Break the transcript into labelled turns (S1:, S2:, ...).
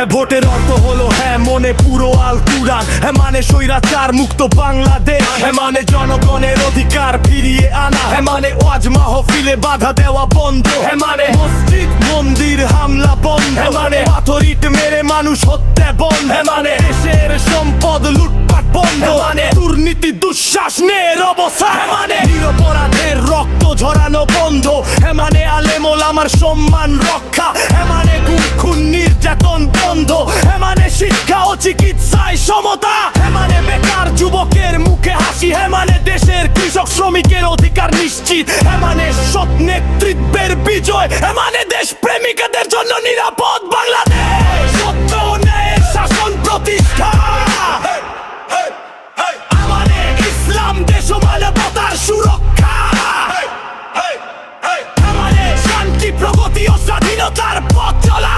S1: হ্যাঁ ভোটের অর্থ হলো হ্যাঁ মনে পুরো আল কুরান হ্যাঁ মানে স্বৈরাচার মুক্ত বাংলাদেশ। হ্যাঁ মানে জনগণের অধিকার ফিরিয়ে আনা। হ্যাঁ মানে ওয়াজ মাহফিলে বাধা দেওয়া বন্ধ। হ্যাঁ মানে মসজিদ, মন্দির, হামলা বন্ধ। হ্যাঁ মানে পাথর ইট মেরে মানুষ হত্যা বন্ধ। হ্যাঁ মানে দেশের সম্পদ লুটপাট বন্ধ। হ্যাঁ, মানে দুর্নীতি, দুঃশাসনের অবস্থা। হ্যাঁ মানে নিরপরাধের রক্ত ঝরানো বন্ধ। হ্যাঁ মানে আলেমোল আমার সম্মান রক্ষা। হ্যাঁ শিক্ষা ও চিকিৎসায় সমতা। হ্যাঁ মানে বেকার যুবকের মুখে হাসি হ্যাঁ মানে দেশের কৃষক শ্রমিকের অধিকার নিশ্চিত। হ্যাঁ মানে সৎ নেতৃত্বের বিজয় হ্যাঁ মানে দেশ প্রেমিকাদের জন্য নিরাপদ বাংলাদেশ। সত্য ন্যায়ের শাসন প্রতিষ্ঠা। আমাদের ইসলাম দেশ মানবতার সুরক্ষা। আমাদের শান্তি, প্রগতি ও স্বাধীনতার পথ চলা।